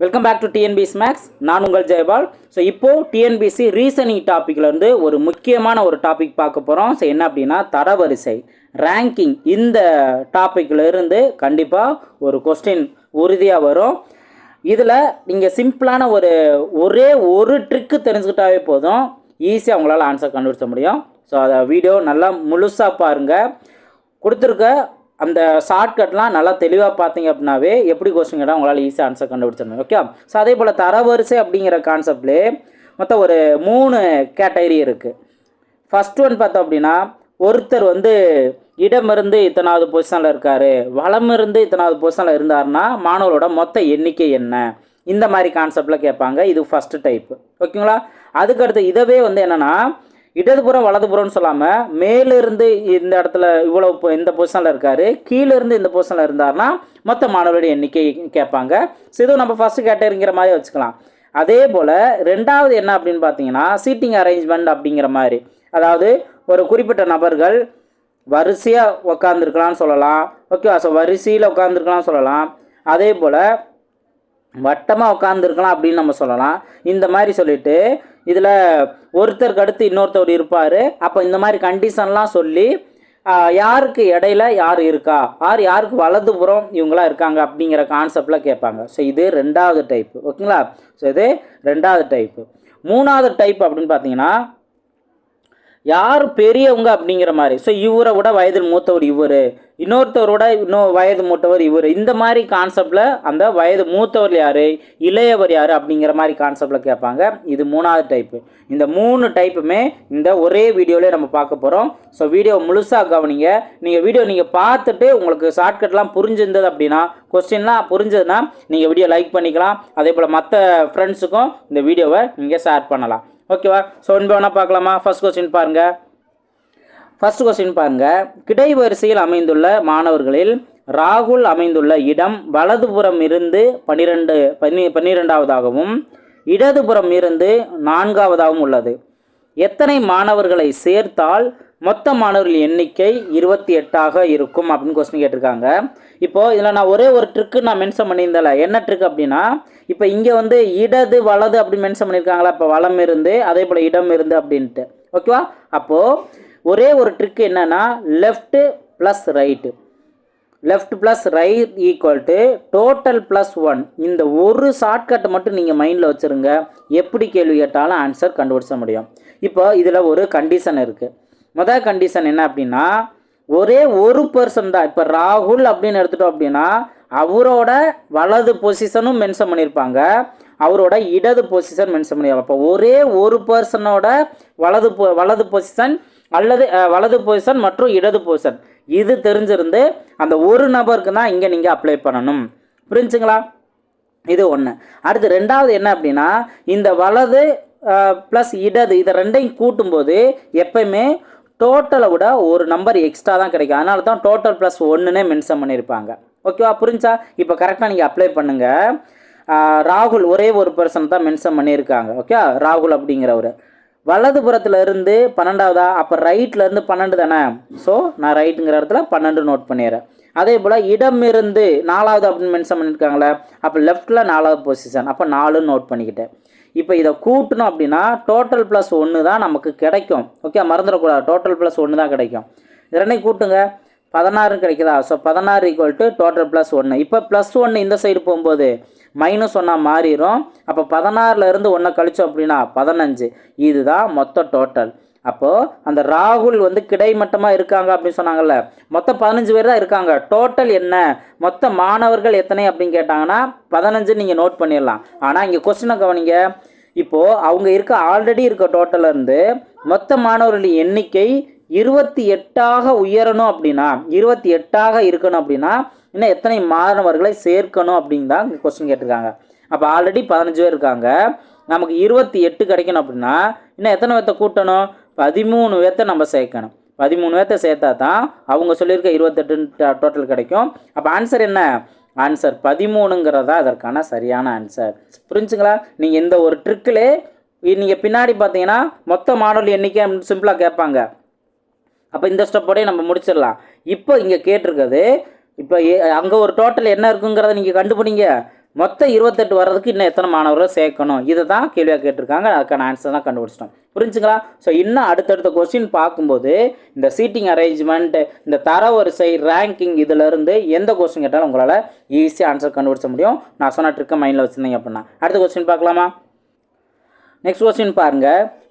Welcome back to TNPS maths நான் உங்கள் Jayapal. So இப்போது டிஎன்பிசி ரீசனிங் டாப்பிக்லேருந்து ஒரு முக்கியமான ஒரு டாபிக் பார்க்க போகிறோம் ஸோ என்ன அப்படின்னா தரவரிசை ரேங்கிங் இந்த டாப்பிக்கில் இருந்து கண்டிப்பாக ஒரு கொஸ்டின் உறுதியாக வரும். இதில் நீங்கள் சிம்பிளான ஒரு ஒரே ஒரு ட்ரிக்கு தெரிஞ்சுக்கிட்டாவே போதும். ஈஸியாக உங்களால் ஆன்சர் கண்டுபிடிச்ச முடியும். ஸோ அதை வீடியோ நல்லா முழுசாக பாருங்கள் கொடுத்துருக்க அந்த ஷார்ட்கட்லாம் நல்லா தெளிவாக பார்த்தீங்க அப்படின்னாவே எப்படி கொஸ்டின் கேட்டால் உங்களால் ஈஸியாக ஆன்சர் கண்டுபிடிச்சிடணும் ஓகே ஸோ அதே போல் தரவரிசை அப்படிங்கிற கான்செப்ட்லேயே மொத்தம் ஒரு மூணு கேட்டகரி இருக்குது ஃபஸ்ட் ஒன் பார்த்தோம் அப்படின்னா ஒருத்தர் வந்து இடமிருந்து இத்தனாவது பொசிஷனில் இருக்கார் வளமிருந்து இத்தனாவது பொசிஷனில் இருந்தாருன்னா மாணவரோட மொத்த எண்ணிக்கை என்ன? இந்த மாதிரி கான்செப்டில் கேட்பாங்க. இது ஃபஸ்ட்டு டைப்பு ஓகேங்களா அதுக்கடுத்து இதவே வந்து என்னென்னா இடதுபுறம் வலதுபுறம்னு சொல்லாமல் மேலிருந்து இந்த இடத்துல இவ்வளோ இந்த பொசிஷனில் இருக்கார். கீழேருந்து இந்த பொசிஷனில் இருந்தார்னா மொத்த மாணவருடைய எண்ணிக்கை கேட்பாங்க. ஸோ இதுவும் நம்ம ஃபஸ்ட்டு கேட்டேருங்கிற மாதிரி வச்சுக்கலாம். அதே போல் ரெண்டாவது என்ன அப்படின்னு பார்த்தீங்கன்னா சீட்டிங் அரேஞ்ச்மெண்ட் அப்படிங்கிற மாதிரி. அதாவது ஒரு குறிப்பிட்ட நபர்கள் வரிசையாக உக்காந்துருக்கலாம்னு சொல்லலாம். ஓகேவா ஸோ வரிசையில் உட்காந்துருக்கலாம்னு சொல்லலாம். அதே போல் வட்டமாக உட்காந்துருக்கலாம் அப்படின்னு நம்ம சொல்லலாம். இந்த மாதிரி சொல்லிவிட்டு இதில் ஒருத்தருக்கு அடுத்து இன்னொருத்தர் இருப்பார். அப்போ இந்த மாதிரி கண்டிஷன்லாம் சொல்லி யாருக்கு இடையில யார் இருக்கா? யார் யாருக்கு வலதுபுறம் இவங்களாம் இருக்காங்க அப்படிங்கிற கான்செப்டில் கேட்பாங்க. ஸோ இது ரெண்டாவது டைப்பு ஓகேங்களா? ஸோ இது ரெண்டாவது டைப்பு மூணாவது டைப் அப்படின்னு பார்த்தீங்கன்னா யார் பெரியவங்க அப்படிங்கிற மாதிரி. ஸோ இவரை விட வயதில் மூத்தவர் இவர். இன்னொருத்தவரோட இன்னும் வயது மூத்தவர் இவர். இந்த மாதிரி கான்செப்டில் அந்த வயது மூத்தவர் யார் இளையவர் யார் அப்படிங்கிற மாதிரி கான்செப்டில் கேட்பாங்க. இது மூணாவது டைப்பு இந்த மூணு டைப்புமே இந்த ஒரே வீடியோவிலே நம்ம பார்க்க போகிறோம் ஸோ வீடியோ முழுசாக கவனிங்க. நீங்கள் வீடியோ நீங்கள் பார்த்துட்டு உங்களுக்கு ஷார்ட்கட்லாம் புரிஞ்சிருந்தது அப்படின்னா கொஸ்டின்லாம் புரிஞ்சதுன்னா நீங்கள் வீடியோ லைக் பண்ணிக்கலாம். அதே போல் மற்ற ஃப்ரெண்ட்ஸுக்கும் இந்த வீடியோவை நீங்கள் ஷேர் பண்ணலாம். ஓகேவா ஸோ ஒன்பது வேணால் பார்க்கலாமா? ஃபர்ஸ்ட் கொஸ்டின் பாருங்கள் ஃபர்ஸ்ட் கொஸ்டின் பாருங்கள் கிடைவரிசையில் அமைந்துள்ள மாணவர்களில் ராகுல் அமைந்துள்ள இடம் வலதுபுறம் இருந்து பன்னிரெண்டு பன்னி பன்னிரெண்டாவதாகவும் இடதுபுறம் இருந்து நான்காவதாகவும் உள்ளது. எத்தனை மாணவர்களை சேர்த்தால் மொத்த மாணவர்கள் எண்ணிக்கை இருபத்தி எட்டாக இருக்கும் அப்படின்னு கொஸ்டின் கேட்டிருக்காங்க. இப்போது இதில் நான் ஒரே ஒரு ட்ரிக்கு நான் மென்ஷன் பண்ணியிருந்தேன்ல. என்ன ட்ரிக் அப்படின்னா இப்போ இங்கே வந்து இடது வலது அப்படி மென்ஷன் பண்ணியிருக்காங்களா இப்போ வளம் இருந்து அதே போல் இடம் இருந்து அப்படின்ட்டு. ஓகேவா அப்போது ஒரே ஒரு ட்ரிக் என்னன்னா left plus right left plus right equal to total plus one இந்த ஒரு ஷார்ட்கட்டை மட்டும் நீங்கள் மைண்டில் வச்சுருங்க. எப்படி கேள்வி கேட்டாலும் ஆன்சர் கண்டுபிடிச்ச முடியும். இப்போ இதில் ஒரு கண்டிஷன் இருக்குது முதல் கண்டிஷன் என்ன அப்படின்னா ஒரே ஒரு பர்சன் தான். இப்போ ராகுல் அப்படின்னு எடுத்துட்டோம் அப்படின்னா அவரோட வலது பொசிஷனும் மென்ஷன் பண்ணியிருப்பாங்க. அவரோட இடது பொசிஷன் மென்ஷன் பண்ணியிருப்பாங்க. அப்போ ஒரே ஒரு பர்சனோட வலது பொ- வலது பொசிஷன் அல்லது வலது பொசிஷன் மற்றும் இடது பொசிஷன் இது தெரிஞ்சிருந்து அந்த ஒரு நபருக்கு தான் இங்கே நீங்கள் அப்ளை பண்ணணும். புரிஞ்சுங்களா? இது ஒன்று அடுத்து ரெண்டாவது என்ன அப்படின்னா இந்த வலது ப்ளஸ் இடது இதை ரெண்டையும் கூட்டும்போது எப்பயுமே டோட்டலை விட ஒரு நம்பர் எக்ஸ்ட்ரா தான் கிடைக்கும். அதனால தான் டோட்டல் ப்ளஸ் ஒன்றுனே மென்ஷன் பண்ணியிருப்பாங்க ஓகேவா புரிஞ்சா? இப்போ கரெக்டாக நீங்கள் அப்ளை பண்ணுங்கள் ராகுல் ஒரே ஒரு பர்சன் தான் மென்ஷன் பண்ணியிருக்காங்க ஓகே ராகுல் அப்படிங்கிறவர். வலதுபுறத்தில் இருந்து பன்னெண்டாவதா? அப்போ ரைட்ல இருந்து பன்னெண்டு தானே? ஸோ நான் ரைட்டுங்கிற இடத்துல பன்னெண்டு நோட் பண்ணிடுறேன். அதே போல் இடம் இருந்து நாலாவது அப்படின்னு மென்ஷன் பண்ணியிருக்காங்களே அப்போ லெஃப்ட்டில் நாலாவது பொசிஷன் அப்போ நாலு நோட் பண்ணிக்கிட்டேன். இப்போ இதை கூட்டணும் அப்படின்னா டோட்டல் ப்ளஸ் ஒன்று தான் நமக்கு கிடைக்கும். ஓகே மறந்துடக்கூடாது. டோட்டல் ப்ளஸ் ஒன்று தான் கிடைக்கும். இரண்டையும் கூட்டுங்க. பதினாறு கிடைக்குதா? ஸோ பதினாறு ஈக்குவல் டு டோட்டல் ப்ளஸ் ஒன்று இப்போ ப்ளஸ் ஒன்று இந்த சைடு போகும்போது மைனஸ் ஒன்னாக மாறிடும் அப்போ பதினாறுலேருந்து ஒன்றை கழிச்சோம் அப்படின்னா பதினஞ்சு. இதுதான் மொத்த டோட்டல் அப்போது அந்த ராகுல் வந்து கிடைமட்டமாக இருக்காங்க அப்படின்னு சொன்னாங்கல்ல. மொத்தம் பதினஞ்சு பேர் தான் இருக்காங்க. டோட்டல் என்ன? மொத்த மாணவர்கள் எத்தனை அப்படின்னு கேட்டாங்கன்னா பதினஞ்சு நீங்கள் நோட் பண்ணிடலாம். ஆனால் இங்கே கொஸ்டினை கவனிங்க. இப்போது அவங்க இருக்க ஆல்ரெடி இருக்க டோட்டல்ல இருந்து மொத்த மாணவர்களின் எண்ணிக்கை இருபத்தி எட்டாக உயரணும் அப்படின்னா இருபத்தி எட்டாக இருக்கணும் அப்படின்னா இன்னும் எத்தனை மாணவர்களை சேர்க்கணும் அப்படின்னு தான் இங்கே கொஸ்டின் கேட்டிருக்காங்க. அப்போ ஆல்ரெடி பதினஞ்சு பேர் இருக்காங்க. நமக்கு இருபத்தி எட்டு கிடைக்கணும் அப்படின்னா இன்னும் எத்தனை பேர்த்த கூட்டணும்? பதிமூணு பேர்த்த நம்ம சேர்க்கணும். பதிமூணு பேர்த்த சேர்த்தா தான் அவங்க சொல்லியிருக்க இருபத்தெட்டு டோட்டல் கிடைக்கும். அப்போ ஆன்சர் என்ன? ஆன்சர் பதிமூணுங்கிறதா அதற்கான சரியான ஆன்சர் புரிஞ்சுங்களா? நீங்கள் இந்த ஒரு ட்ரிக்கிலே நீங்கள் பின்னாடி பார்த்தீங்கன்னா மொத்த மாடல் எண்ணிக்கை சிம்பிளாக கேட்பாங்க. அப்போ இந்த ஸ்டெப்போடய நம்ம முடிச்சிடலாம். இப்போ இங்கே கேட்டிருக்கிறது இப்போ அங்கே ஒரு டோட்டல் என்ன இருக்குங்கிறத நீங்கள் கண்டுபிடிங்க. மொத்தம் இருபத்தெட்டு வர்றதுக்கு இன்னும் எத்தனை மாணவர்கள் சேர்க்கணும்? இதை தான் கேள்வியாக கேட்டிருக்காங்க. அதுக்கான ஆன்சர் தான் கண்டுபிடிச்சிட்டோம். புரிஞ்சுங்களா? ஸோ இன்னும் அடுத்தடுத்த கொஸ்டின் பார்க்கும்போது இந்த சீட்டிங் அரேஞ்ச்மெண்ட் இந்த தரவரிசை ரேங்கிங் இதிலிருந்து எந்த கொஸ்டின் கேட்டாலும் உங்களால் ஈஸியாக ஆன்சர் கண்டுபிடிச்ச முடியும். நான் சொன்ன ட்ரிக்கை மைண்டில் வச்சுருந்தீங்க அப்படின்னா. அடுத்த கொஸ்டின் பார்க்கலாமா? நெக்ஸ்ட் கொஸ்டின் பாருங்க.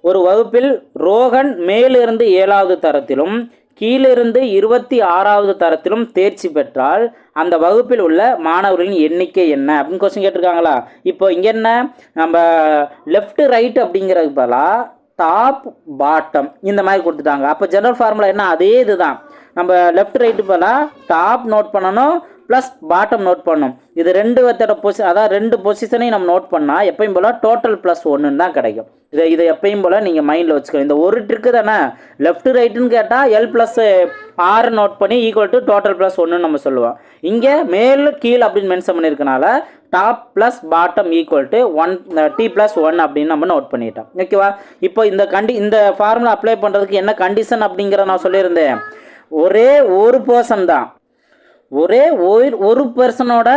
ஒரு வகுப்பில் ரோகன் மேலிருந்து ஏழாவது தரத்திலும் கீழிருந்து இருபத்தி ஆறாவது தரத்திலும் தேர்ச்சி பெற்றால் அந்த வகுப்பில் உள்ள மாணவர்களின் எண்ணிக்கை என்ன? அப்படின்னு கொஸ்டின் கேட்டிருக்காங்களா? இப்போ இங்கே என்ன? நம்ம லெஃப்ட் ரைட் அப்படிங்கிறதுக்கு பதிலாக டாப் பாட்டம் இந்த மாதிரி கொடுத்துட்டாங்க. அப்போ ஜெனரல் ஃபார்முலா என்ன? அதே இதுதான். நம்ம லெஃப்ட் ரைட்டு பதிலாக டாப் நோட் பண்ணணும். ப்ளஸ் பாட்டம் நோட் பண்ணணும் இது ரெண்டு விதத்தோட பொசி அதாவது ரெண்டு பொசிஷனையும் நம்ம நோட் பண்ணால் எப்பயும் போல் டோட்டல் ப்ளஸ் ஒன்றுன்னு தான் கிடைக்கும். இதை இதை எப்பயும் போல் நீங்கள் மைண்டில் வச்சுக்கணும் இந்த ஒரு ட்ரிக்கு தானே? லெஃப்ட் ரைட்டுன்னு கேட்டால் எல் ப்ளஸ் ஆறு நோட் பண்ணி ஈக்குவல் டு டோட்டல் ப்ளஸ் ஒன்றுன்னு நம்ம சொல்லுவோம். இங்கே மேல் கீழ் அப்படின்னு mention பண்ணியிருக்கனால top plus bottom equal to one T plus one அப்படின்னு நம்ம நோட் பண்ணிட்டோம். ஓகேவா இப்போ இந்த கண்டி இந்த ஃபார்முலா அப்ளை பண்ணுறதுக்கு என்ன கண்டிஷன் அப்படிங்கிற நான் சொல்லியிருந்தேன். ஒரே ஒரு பர்சன் தான். ஒரே ஒரு ஒரு பர்சனோட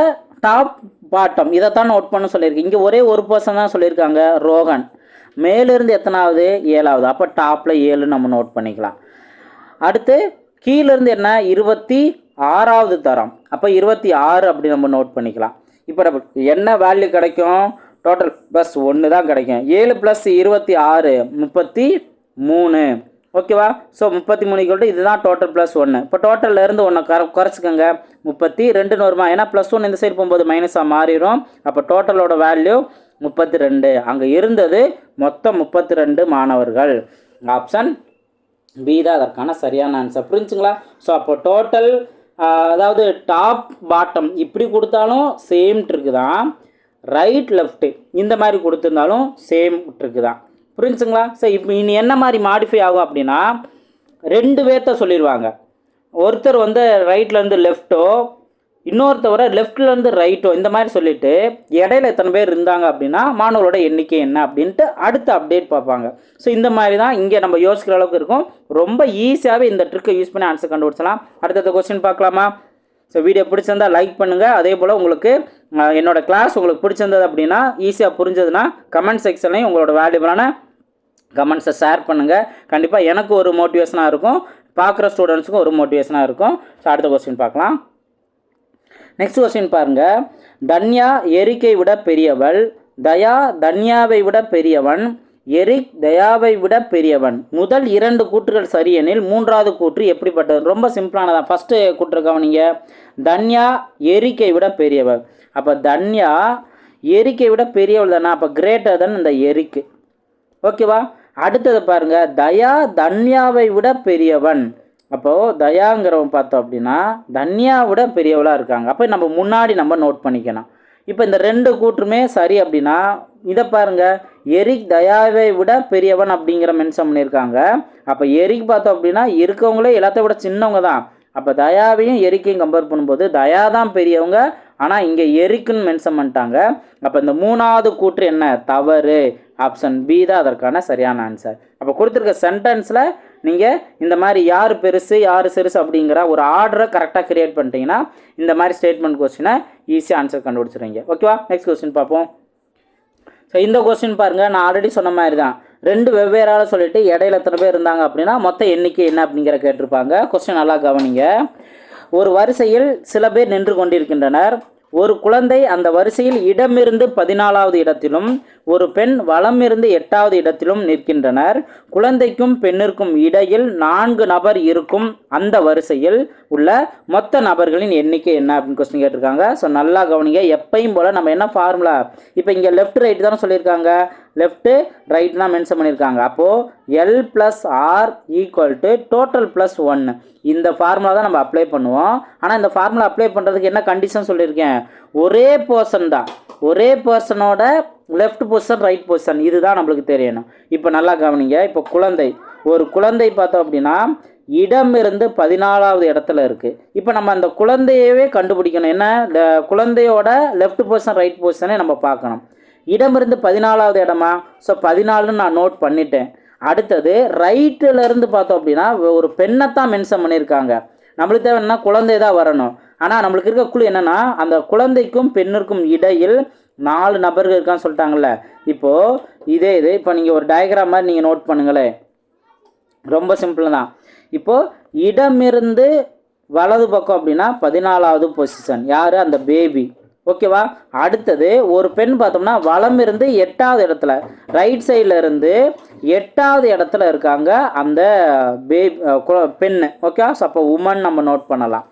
டாப் பாட்டம் இதைத்தான் நோட் பண்ண சொல்லியிருக்கு. இங்கே ஒரே ஒரு பர்சன் தான் சொல்லியிருக்காங்க ரோகன் மேலிருந்து எத்தனாவது? ஏழாவது. அப்போ டாப்பில் ஏழு நம்ம நோட் பண்ணிக்கலாம். அடுத்து கீழேருந்து என்ன? இருபத்தி ஆறாவது தரம். அப்போ இருபத்தி ஆறு அப்படி நம்ம நோட் பண்ணிக்கலாம். இப்போ நம்ம என்ன வேல்யூ கிடைக்கும்? டோட்டல் ப்ளஸ் ஒன்று தான் கிடைக்கும். ஏழு ப்ளஸ் இருபத்தி ஆறு முப்பத்தி மூணு. ஓகேவா? ஸோ முப்பத்தி மூணு ஈக்குவல் இதுதான் டோட்டல் ப்ளஸ் ஒன்று இப்போ டோட்டலில் இருந்து ஒன்று கர குறைச்சிக்கோங்க. முப்பத்தி ரெண்டுன்னு வருமா? ஏன்னா ப்ளஸ் ஒன்று இந்த சைடு போகும்போது மைனஸாக மாறிடும் அப்போ டோட்டலோட வேல்யூ முப்பத்தி ரெண்டு. அங்கே இருந்தது மொத்தம் முப்பத்தி ரெண்டு மாணவர்கள். ஆப்ஷன் பி தான் அதற்கான சரியான ஆன்சர் புரிஞ்சுங்களா? ஸோ அப்போ டோட்டல் அதாவது டாப் பாட்டம் இப்படி கொடுத்தாலும் சேம் ட்ரிக்கு தான். ரைட் லெஃப்ட்டு இந்த மாதிரி கொடுத்துருந்தாலும் சேம் ட்ரிக்கு தான். புரிஞ்சுங்களா? சரி இப்போ இனி என்ன மாதிரி மாடிஃபை ஆகும் அப்படின்னா ரெண்டு பேர்த்த சொல்லிடுவாங்க ஒருத்தர் வந்து ரைட்லேருந்து லெஃப்ட்டோ இன்னொருத்தவரை லெஃப்ட்லேருந்து ரைட்டோ இந்த மாதிரி சொல்லிவிட்டு இடையில எத்தனை பேர் இருந்தாங்க அப்படின்னா மாணவரோட எண்ணிக்கை என்ன அப்படின்ட்டு அடுத்த அப்டேட் பார்ப்பாங்க. ஸோ இந்த மாதிரி தான் இங்கே நம்ம யோசிக்கிற அளவுக்கு இருக்கும். ரொம்ப ஈஸியாகவே இந்த ட்ரிக்கை யூஸ் பண்ணி ஆன்சர் கண்டுபிடிச்சலாம். அடுத்தடுத்த கொஸ்டின் பார்க்கலாமா? ஸோ வீடியோ பிடிச்சிருந்தா லைக் பண்ணுங்கள் அதே போல் உங்களுக்கு என்னோடய என்னோட கிளாஸ் உங்களுக்கு பிடிச்சிருந்தது அப்படின்னா ஈஸியாக புரிஞ்சதுன்னா கமெண்ட் செக்ஷன்லையும் உங்களோட வேல்யூபிளான கமெண்ட்ஸை ஷேர் பண்ணுங்கள் கண்டிப்பாக எனக்கு ஒரு மோட்டிவேஷனாக இருக்கும். பார்க்குற ஸ்டூடெண்ட்ஸுக்கும் ஒரு மோட்டிவேஷனாக இருக்கும். ஸோ அடுத்த கொஸ்டின் பார்க்கலாம். நெக்ஸ்ட் கொஸ்டின் பாருங்கள் தன்யா எரிக்கை விட பெரியவள். தயா தன்யாவை விட பெரியவன். எரிக் தயாவை விட பெரியவன். முதல் இரண்டு கூற்றுகள் சரியெனில் மூன்றாவது கூற்று எப்படிப்பட்டது? ரொம்ப சிம்பிளானதான். ஃபஸ்ட்டு கூற்று கவனிங்க தன்யா எரிக்கை விட பெரியவள். அப்போ தன்யா எரிக்கை விட பெரியவள் தானே? அப்போ கிரேட்டர் தன் இந்த எரிக்கு. ஓகேவா அடுத்தது பாருங்க. தயா தன்யாவை விட பெரியவன். அப்போது தயாங்கிறவன் பார்த்தோம் அப்படின்னா தன்யா விட பெரியவளாக இருக்காங்க. அப்போ நம்ம முன்னாடி நம்ம நோட் பண்ணிக்கணும். இப்போ இந்த ரெண்டு கூற்றுமே சரி அப்படின்னா இதை பாருங்க. எரிக் தயாவை விட பெரியவன் அப்படிங்கிற மென்ஷன் பண்ணியிருக்காங்க. அப்போ எரிக் பார்த்தோம் அப்படின்னா இருக்கவங்களே எல்லாத்த விட சின்னவங்க தான். அப்போ தயாவையும் எரிக்கையும் கம்பேர் பண்ணும்போது தயா தான் பெரியவங்க ஆனால் இங்கே எரிக்குன்னு மென்ஷன் பண்ணிட்டாங்க. அப்போ இந்த மூணாவது கூற்று என்ன? தவறு. ஆப்ஷன் பி தான் அதற்கான சரியான ஆன்சர் அப்போ கொடுத்துருக்க சென்டென்ஸில் நீங்கள் இந்த மாதிரி யார் பெருசு யார் சிறுசு அப்படிங்கிற ஒரு ஆர்டரை கரெக்டாக க்ரியேட் பண்ணிட்டீங்கன்னா இந்த மாதிரி ஸ்டேட்மெண்ட் கொஸ்டினை ஈஸியாக ஆன்சர் கண்டுபிடிச்சிருவீங்க ஓகேவா நெக்ஸ்ட் கொஸ்டின் பார்ப்போம். ஸோ இந்த கொஸ்டின் பாருங்கள் நான் ஆல்ரெடி சொன்ன மாதிரி தான் ரெண்டு வெவ்வேறால் சொல்லிவிட்டு சொல்லிட்டு இடையில எத்தனை பேர் இருந்தாங்க அப்படின்னா மொத்த எண்ணிக்கை என்ன அப்படிங்கிற கேட்டிருப்பாங்க. கொஸ்டின் நல்லா கவனிங்க. ஒரு வரிசையில் சில பேர் நின்று கொண்டிருக்கின்றனர். ஒரு குழந்தை அந்த வரிசையில் இடமிருந்து பதினாலாவது இடத்திலும் ஒரு பெண் வலமிருந்து எட்டாவது இடத்திலும் நிற்கின்றனர். குழந்தைக்கும் பெண்ணிற்கும் இடையில் நான்கு நபர் இருக்கும் அந்த வரிசையில் உள்ள மொத்த நபர்களின் எண்ணிக்கை என்ன அப்படின்னு கொஸ்டின் கேட்டிருக்காங்க. ஸோ நல்லா கவனிங்க. எப்பையும் போல் நம்ம என்ன ஃபார்முலா இப்போ இங்கே லெஃப்ட் ரைட் தானே சொல்லியிருக்காங்க. லெஃப்ட்டு ரைட் தான் மென்ஷன் பண்ணியிருக்காங்க. அப்போது L plus R equal to total plus ஒன்று இந்த ஃபார்முலா தான் நம்ம அப்ளை பண்ணுவோம். ஆனால் இந்த ஃபார்முலா அப்ளை பண்ணுறதுக்கு என்ன கண்டிஷன் சொல்லியிருக்கேன்? ஒரே போர்ஷன் தான். ஒரே பர்சனோட லெஃப்ட் பொசிஷன் ரைட் பொசிஷன் இதுதான் நம்மளுக்கு தெரியணும். இப்போ நல்லா கவனிங்க. இப்போ குழந்தை. ஒரு குழந்தை பார்த்தோம் அப்படின்னா இடம் இருந்து பதினாலாவது இடத்துல இருக்குது இப்போ நம்ம அந்த குழந்தையவே கண்டுபிடிக்கணும். என்ன? இந்த குழந்தையோட லெஃப்ட் பொசிஷன் ரைட் பொசிஷனே நம்ம பார்க்கணும். இடம் இருந்து பதினாலாவது இடமா? ஸோ பதினாலுன்னு நான் நோட் பண்ணிட்டேன். அடுத்தது ரைட்டுல இருந்து பார்த்தோம் அப்படின்னா ஒரு பெண்ணை தான் மென்ஷன் பண்ணியிருக்காங்க. நம்மளுக்கு தேவைன்னா குழந்தை தான் வரணும். ஆனால் நம்மளுக்கு இருக்க குழு என்னென்னா அந்த குழந்தைக்கும் பெண்ணிற்கும் இடையில் நாலு நபர்கள் இருக்கான்னு சொல்லிட்டாங்கல்ல. இப்போது இதே இது இப்போ நீங்கள் ஒரு டயக்ராம் மாதிரி நீங்கள் நோட் பண்ணுங்களேன். ரொம்ப சிம்பிள் தான். இப்போது இடமிருந்து வலது பக்கம் அப்படின்னா பதினாலாவது பொசிஷன் யார்? அந்த பேபி ஓகேவா அடுத்தது ஒரு பெண் பார்த்தோம்னா வலம் இருந்து எட்டாவது இடத்துல ரைட் சைடில் இருந்து எட்டாவது இடத்துல இருக்காங்க அந்த பேபி பெண் ஓகே ஸோ அப்போ உமன் நம்ம நோட் பண்ணலாம்.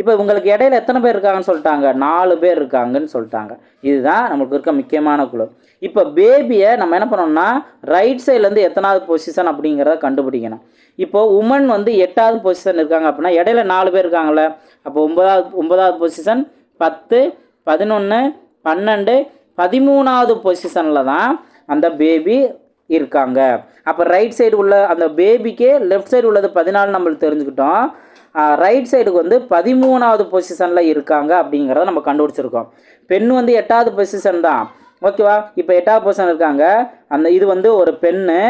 இப்போ உங்களுக்கு இடையில எத்தனை பேர் இருக்காங்கன்னு சொல்லிட்டாங்க. நாலு பேர் இருக்காங்கன்னு சொல்லிட்டாங்க. இதுதான் நம்மளுக்கு இருக்க முக்கியமான குழு. இப்போ பேபியை நம்ம என்ன பண்ணோம்னா ரைட் சைட்லேருந்து எத்தனாவது பொசிஷன் அப்படிங்கிறத கண்டுபிடிக்கணும். இப்போ உமன் வந்து எட்டாவது பொசிஷன் இருக்காங்க அப்படின்னா இடையில நாலு பேர் இருக்காங்கல்ல. அப்போ ஒன்பதாவது ஒன்பதாவது பொசிஷன் பத்து பதினொன்று பன்னெண்டு பதிமூணாவது பொசிஷனில் தான் அந்த பேபி இருக்காங்க. அப்போ ரைட் சைடு உள்ள அந்த பேபிக்கே லெஃப்ட் சைடு உள்ளது பதினாலு நம்மளுக்கு தெரிஞ்சுக்கிட்டோம். ரைட் சைடுக்கு வந்து பதிமூணாவது பொசிஷனில் இருக்காங்க அப்படிங்கிறத நம்ம கண்டுபிடிச்சிருக்கோம். பெண் வந்து எட்டாவது பொசிஷன் தான். ஓகேவா இப்போ எட்டாவது பொசிஷன் இருக்காங்க. அந்த இது வந்து ஒரு பெண்ணு.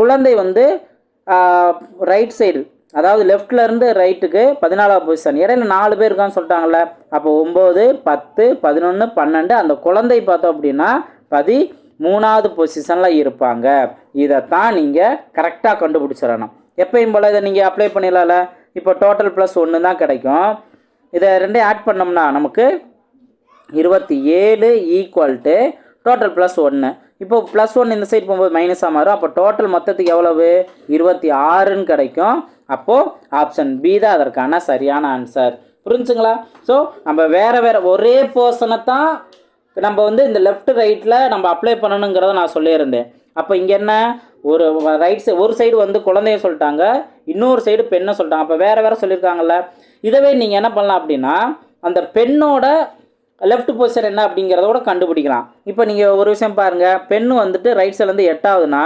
குழந்தை வந்து ரைட் சைடு அதாவது லெஃப்ட்லேருந்து ரைட்டுக்கு பதினாலாவது பொசிஷன் இடையில நாலு பேர் இருக்கான்னு சொல்லிட்டாங்கல்ல. அப்போ ஒம்பது பத்து பதினொன்று பன்னெண்டு அந்த குழந்தை பார்த்தோம் அப்படின்னா பதி மூணாவது பொசிஷனில் இருப்பாங்க. இதைத்தான் நீங்கள் கரெக்டாக கண்டுபிடிச்சிடணும். எப்பயும் போல் இதை நீங்கள் அப்ளை பண்ணிடலாம்ல? இப்போ டோட்டல் ப்ளஸ் ஒன்று தான் கிடைக்கும். இதை ரெண்டையும் ஆட் பண்ணோம்னா நமக்கு இருபத்தி ஏழு ஈக்குவல் டு டோட்டல் ப்ளஸ் ஒன்று இப்போ ப்ளஸ் ஒன் இந்த சைடு போகும்போது மைனஸாக மாறும். அப்போ டோட்டல் மொத்தத்துக்கு எவ்வளவு? இருபத்தி ஆறுன்னு கிடைக்கும். அப்போது ஆப்ஷன் பி தான் அதற்கான சரியான ஆன்சர் புரிஞ்சுங்களா? ஸோ நம்ம வேறு வேறு ஒரே போர்ஷனை தான் நம்ம வந்து இந்த லெஃப்ட் ரைட்டில் நம்ம அப்ளை பண்ணணுங்கிறத நான் சொல்லியிருந்தேன். அப்போ இங்கே என்ன? ஒரு ரைட் சைடு ஒரு சைடு வந்து குழந்தைய சொல்லிட்டாங்க இன்னொரு சைடு பெண்ணை சொல்லிட்டாங்க. அப்போ வேறு வேறு சொல்லியிருக்காங்கல்ல. இதவே நீங்கள் என்ன பண்ணலாம் அப்படின்னா அந்த பெண்ணோட லெஃப்ட் பொசிஷன் என்ன அப்படிங்கிறத கூட கண்டுபிடிக்கலாம். இப்போ நீங்கள் ஒரு விஷயம் பாருங்கள் பெண்ணு வந்துட்டு ரைட் சைட்லேருந்து எட்டாவதுன்னா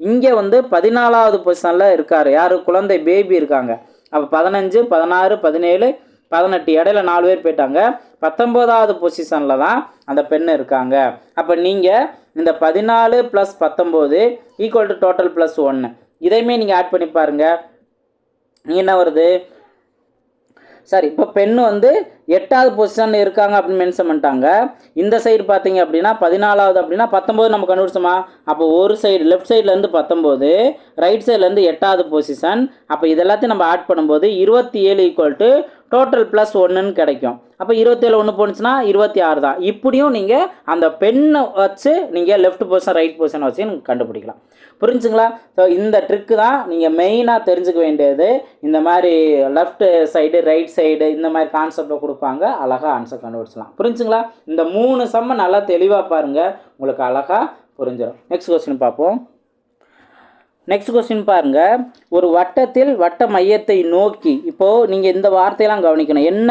இங்கே வந்து பதினாலாவது பொசிஷனில் இருக்கார். யார்? குழந்தை பேபி இருக்காங்க. அப்போ பதினஞ்சு பதினாறு பதினேழு பதினெட்டு இடையில நாலு பேர் போயிட்டாங்க. பத்தொம்போதாவது பொசிஷனில் தான் அந்த பெண் இருக்காங்க. அப்போ நீங்கள் இந்த பதினாலு ப்ளஸ் பத்தொம்போது ஈக்குவல் டு டோட்டல் ப்ளஸ் ஒன்று இதையுமே நீங்கள் ஆட் பண்ணி பாருங்கள் என்ன வருது? சரி இப்போ பெண் வந்து எட்டாவது பொசிஷனில் இருக்காங்க அப்படின்னு மென்ஷன் பண்ணிட்டாங்க. இந்த சைடு பார்த்தீங்க அப்படின்னா பதினாலாவது அப்படின்னா பத்தொம்போது நம்ம கண்டுபிடிச்சோமா? அப்போ ஒரு சைடு லெஃப்ட் சைட்லேருந்து பத்தொம்போது ரைட் சைட்லேருந்து எட்டாவது பொசிஷன் அப்போ இதெல்லாத்தையும் நம்ம ஆட் பண்ணும்போது இருபத்தி ஏழு ஈக்குவல் டு டோட்டல் ப்ளஸ் ஒன்றுன்னு கிடைக்கும். அப்போ இருபத்தேழு ஒன்று போணுச்சுன்னா இருபத்தி ஆறு தான். இப்படியும் நீங்கள் அந்த பெண்ணை வச்சு நீங்கள் லெஃப்ட் பொசிஷன் ரைட் பொசிஷன் வச்சு நீங்கள் கண்டுபிடிக்கலாம். புரிஞ்சுங்களா? ஸோ இந்த ட்ரிக்கு தான் நீங்கள் மெயினாக தெரிஞ்சுக்க வேண்டியது. இந்த மாதிரி லெஃப்ட் சைடு ரைட் சைடு இந்த மாதிரி கான்செப்டை கொடுப்பாங்க. அழகாக ஆன்சர் கண்டுபிடிச்சலாம் புரிஞ்சுங்களா? இந்த மூணு செம்ம நல்லா தெளிவாக பாருங்கள் உங்களுக்கு அழகாக புரிஞ்சிடும் நெக்ஸ்ட் கொஸ்டின் பார்ப்போம். நெக்ஸ்ட் கொஸ்டின் பாருங்க. ஒரு வட்டத்தில் வட்ட மையத்தை நோக்கி இப்போது நீங்கள் இந்த வார்த்தையெல்லாம் கவனிக்கணும். என்ன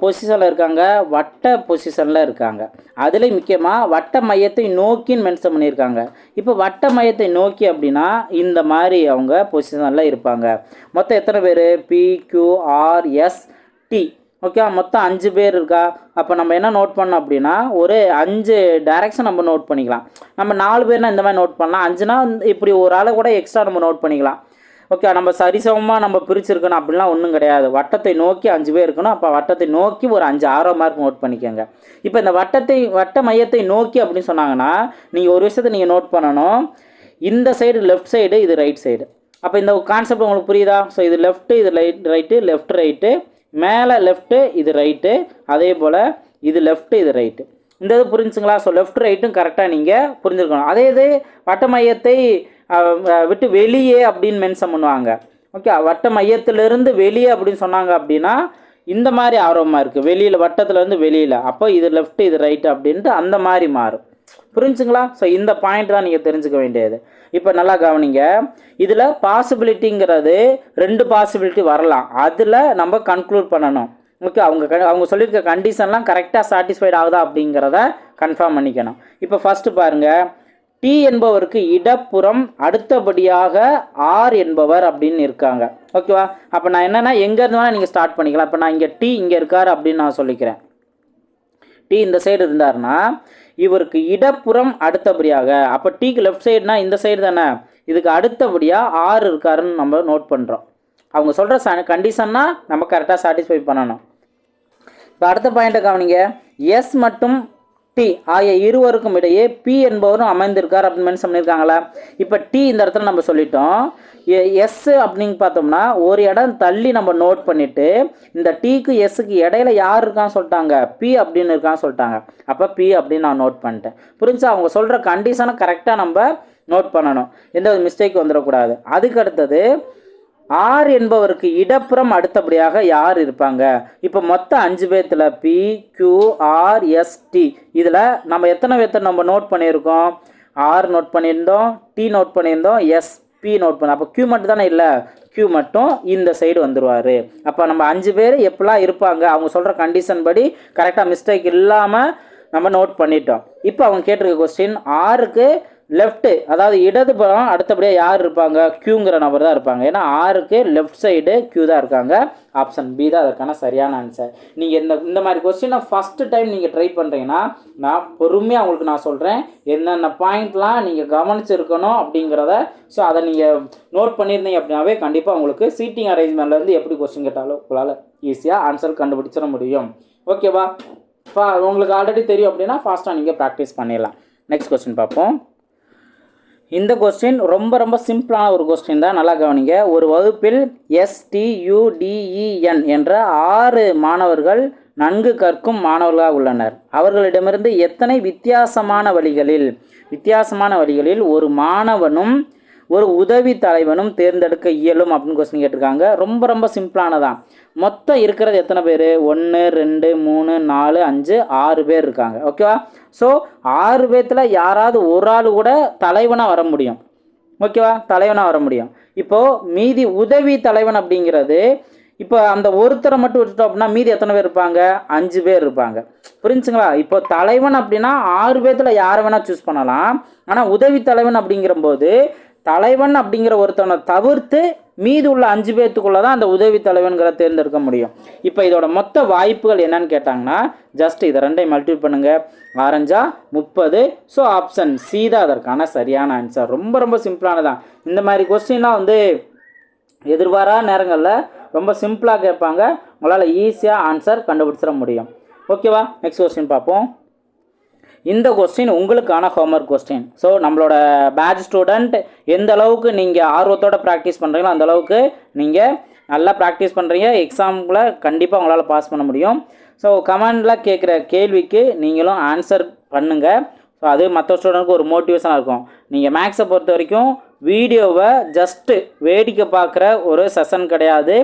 பொசிஷனில் இருக்காங்க? வட்ட பொசிஷனில் இருக்காங்க. அதில் முக்கியமாக வட்ட மையத்தை நோக்கின்னு மென்ஷன் பண்ணியிருக்காங்க. இப்போ வட்ட மையத்தை நோக்கி அப்படின்னா இந்த மாதிரி அவங்க பொசிஷனில் இருப்பாங்க. மொத்தம் எத்தனை பேர்? P Q R S T okay மொத்தம் அஞ்சு பேர் இருக்கா? அப்போ நம்ம என்ன நோட் பண்ணோம் அப்படின்னா ஒரு அஞ்சு டைரக்ஷன் நம்ம நோட் பண்ணிக்கலாம். நம்ம நாலு பேர்னா இந்த மாதிரி நோட் பண்ணலாம். அஞ்சுனா வந்து இப்படி ஒரு ஆளை கூட எக்ஸ்ட்ரா நம்ம நோட் பண்ணிக்கலாம். ஓகே நம்ம சரிசமமாக நம்ம பிரிச்சிருக்கணும் அப்படிலாம் ஒன்றும் கிடையாது. வட்டத்தை நோக்கி அஞ்சு பேர் இருக்கணும். அப்போ வட்டத்தை நோக்கி ஒரு அஞ்சு ஆரோ மார்க் நோட் பண்ணிக்கோங்க. இப்போ இந்த வட்டத்தை வட்ட மையத்தை நோக்கி அப்படின்னு சொன்னாங்கன்னா நீங்கள் ஒரு விஷயத்தை நீங்கள் நோட் பண்ணணும். இந்த சைடு லெஃப்ட் சைடு இது ரைட் சைடு அப்போ இந்த கான்செப்ட் உங்களுக்கு புரியுதா? ஸோ இது லெஃப்ட்டு இது ரைட் ரைட்டு லெஃப்ட் ரைட்டு மேலே லெஃப்ட்டு இது ரைட்டு அதே போல் இது லெஃப்ட்டு இது ரைட்டு இந்த இது புரிஞ்சுங்களா? ஸோ லெஃப்ட் ரைட்டும் கரெக்டாக நீங்கள் புரிஞ்சுருக்கணும். அதே இது வட்ட மையத்தை விட்டு வெளியே அப்படின்னு மென்ஷன் பண்ணுவாங்க. ஓகே வட்ட மையத்திலிருந்து வெளியே அப்படின்னு சொன்னாங்க அப்படின்னா இந்த மாதிரி ஆர்வமாக இருக்குது வெளியில் வட்டத்தில் இருந்து வெளியில். அப்போ இது லெஃப்ட்டு இது ரைட்டு அப்படின்ட்டு அந்த மாதிரி மாறும். புரிஞ்சுங்களா? ஸோ இந்த பாயிண்ட் தான் நீங்கள் தெரிஞ்சுக்க வேண்டியது. இப்போ நல்லா கவனிங்க. இதில் பாசிபிலிட்டிங்கிறது ரெண்டு பாசிபிலிட்டி வரலாம். அதில் நம்ம கன்க்ளூட் பண்ணணும். ஓகே அவங்க க- அவங்க சொல்லியிருக்க கண்டிஷன்லாம் கரெக்டாக சாட்டிஸ்ஃபைட் ஆகுதா அப்படிங்கிறத கன்ஃபார்ம் பண்ணிக்கணும். இப்போ ஃபஸ்ட்டு பாருங்கள் டி என்பவருக்கு இடப்புறம் அடுத்தபடியாக ஆர் என்பவர் அப்படின்னு இருக்காங்க. ஓகேவா அப்போ நான் என்னென்னா எங்கே வேணால் நீங்கள் ஸ்டார்ட் பண்ணிக்கலாம். இப்போ நான் இங்கே டி இங்கே இருக்கார் அப்படின்னு நான் சொல்லிக்கிறேன். டி இந்த சைடு இருந்தாருன்னா இவருக்கு இடப்புறம் அடுத்தபடியாக. அப்போ டீக்கு லெஃப்ட் சைடுனா இந்த சைடு தானே? இதுக்கு அடுத்தபடியாக ஆறு இருக்காருன்னு நம்ம நோட் பண்ணுறோம் அவங்க சொல்கிற ச கண்டிஷன்னா நம்ம கரெக்டாக சாட்டிஸ்ஃபை பண்ணணும். இப்போ அடுத்த பாயிண்ட்டை கவனிங்க. எஸ் மற்றும் டி ஆகிய இருவருக்கும் இடையே பி என்பவரும் அமைந்திருக்கார் அப்படின்னு மென்ஷன் பண்ணியிருக்காங்களா. இப்போ டி இந்த இடத்துல நம்ம சொல்லிட்டோம். எஸ் அப்படின்னு பார்த்தோம்னா ஒரு இடம் தள்ளி நம்ம நோட் பண்ணிவிட்டு இந்த டீக்கு எஸ்ஸுக்கு இடையில யார் இருக்கான்னு சொல்லிட்டாங்க. பி அப்படின்னு இருக்கான்னு சொல்லிட்டாங்க. அப்போ பி அப்படின்னு நான் நோட் பண்ணிட்டேன். புரிஞ்சா அவங்க சொல்கிற கண்டிஷனை கரெக்டாக நம்ம நோட் பண்ணணும். எந்த ஒரு மிஸ்டேக் வந்துடக்கூடாது. அதுக்கு அடுத்தது ஆர் என்பவருக்கு இடப்புறம் அடுத்தபடியாக யார் இருப்பாங்க? இப்போ மொத்தம் அஞ்சு பேர்த்தில் P Q R S T இதில் நம்ம எத்தனை பேர்த்த நம்ம நோட் பண்ணியிருக்கோம்? ஆர் நோட் பண்ணியிருந்தோம் டி நோட் பண்ணியிருந்தோம் எஸ் பி நோட் பண்ண. அப்போ கியூ மட்டும் தானே இல்லை? கியூ மட்டும் இந்த சைடு வந்துடுவார் அப்போ நம்ம அஞ்சு பேர் எப்படிலாம் இருப்பாங்க? அவங்க சொல்கிற கண்டிஷன் படி கரெக்டாக மிஸ்டேக் இல்லாமல் நம்ம நோட் பண்ணிட்டோம். இப்போ அவங்க கேட்டிருக்க கொஸ்டின் ஆறுக்கு லெஃப்ட்டு அதாவது இடது இடதுபுறம் அடுத்தபடியாக யார் இருப்பாங்க? க்யூங்கிற நபர் தான் இருப்பாங்க. ஏன்னா ஆறுக்கு லெஃப்ட் சைடு க்யூ தான் இருக்காங்க. ஆப்ஷன் பி தான் அதற்கான சரியான ஆன்சர் நீங்கள் இந்த இந்த மாதிரி கொஸ்டினை ஃபஸ்ட்டு டைம் நீங்கள் ட்ரை பண்ணுறீங்கன்னா நான் பொறுமையாக உங்களுக்கு நான் சொல்கிறேன் என்னென்ன பாயிண்ட்லாம் நீங்கள் கவனிச்சிருக்கணும் அப்படிங்கிறத ஸோ அதை நீங்கள் நோட் பண்ணியிருந்தீங்க அப்படின்னாவே கண்டிப்பாக உங்களுக்கு சீட்டிங் அரேஞ்ச்மெண்ட்லேருந்து எப்படி கொஸ்டின் கேட்டாலும் உங்களால் ஈஸியாக ஆன்சர் கண்டுபிடிச்சிட முடியும். ஓகேவா ஃபா உங்களுக்கு ஆல்ரெடி தெரியும் அப்படின்னா ஃபாஸ்ட்டாக நீங்கள் ப்ராக்டிஸ் பண்ணிடலாம். நெக்ஸ்ட் கொஸ்டின் பார்ப்போம். இந்த கொஸ்டின் ரொம்ப ரொம்ப சிம்பிளான ஒரு கொஸ்டின் தான். நல்லா கவனிங்க. ஒரு வகுப்பில் எஸ்டியூடிஇஎன் என்ற ஆறு மாணவர்கள் நன்கு கற்கும் மாணவர்களாக உள்ளனர். அவர்களிடமிருந்து எத்தனை வித்தியாசமான வழிகளில் வித்தியாசமான வழிகளில் ஒரு மாணவனும் ஒரு உதவி தலைவனும் தேர்ந்தெடுக்க இயலும் அப்படின்னு கொஸ்டின் கேட்டிருக்காங்க. ரொம்ப ரொம்ப சிம்பிளானதான் மொத்தம் இருக்கிறது எத்தனை பேர்? ஒன்று ரெண்டு மூணு நாலு அஞ்சு ஆறு பேர் இருக்காங்க. ஓகேவா ஸோ ஆறு பேர்த்தில் யாராவது ஒரு ஆள் கூட தலைவனாக வர முடியும். ஓகேவா தலைவனாக வர முடியும். இப்போது மீதி உதவி தலைவன் அப்படிங்கிறது இப்போ அந்த ஒருத்தரை மட்டும் விட்டுட்டோம் அப்படின்னா மீதி எத்தனை பேர் இருப்பாங்க? அஞ்சு பேர் இருப்பாங்க. புரிஞ்சுங்களா? இப்போ தலைவன் அப்படின்னா ஆறு பேர்த்தில் யாரை வேணால் சூஸ் பண்ணலாம். ஆனால் உதவி தலைவன் அப்படிங்கிறபோது தலைவன் அப்படிங்கிற ஒருத்தனை தவிர்த்து மீது உள்ள அஞ்சு பேர்த்துக்குள்ளே தான் அந்த உதவி தலைவன்கிற தேர்ந்தெடுக்க முடியும். இப்போ இதோட மொத்த வாய்ப்புகள் என்னன்னு கேட்டாங்கன்னா ஜஸ்ட் இதை ரெண்டையும் மல்டிபிள் பண்ணுங்கள் ஆரஞ்சா முப்பது. ஸோ ஆப்ஷன் சி தான் அதற்கான சரியான ஆன்சர் ரொம்ப ரொம்ப சிம்பிளானதான். இந்த மாதிரி கொஸ்டின்லாம் வந்து எதிர்பாரா நேரங்களில் ரொம்ப சிம்பிளாக கேட்பாங்க. உங்களால் ஈஸியாக ஆன்சர் கண்டுபிடிச்சிட முடியும். ஓகேவா நெக்ஸ்ட் கொஸ்டின் பார்ப்போம். இந்த கொஸ்டின் உங்களுக்கான ஹோம்ஒர்க் கொஸ்டின் ஸோ நம்மளோட பேட்ச் ஸ்டூடெண்ட் எந்த அளவுக்கு நீங்கள் ஆர்வத்தோட ப்ராக்டிஸ் பண்ணுறீங்களோ அந்த அளவுக்கு நீங்கள் நல்லா ப்ராக்டிஸ் பண்ணுறீங்க எக்ஸாமில் கண்டிப்பாக உங்களால் பாஸ் பண்ண முடியும். ஸோ கமெண்டில் கேட்குற கேள்விக்கு நீங்களும் ஆன்சர் பண்ணுங்கள் ஸோ அது மற்ற ஸ்டூடெண்ட்க்கு ஒரு மோட்டிவேஷனாக இருக்கும். நீங்கள் மேக்ஸை பொறுத்த வரைக்கும் வீடியோவை ஜஸ்ட்டு வேடிக்கை பார்க்குற ஒரு செஷன் கிடையாது.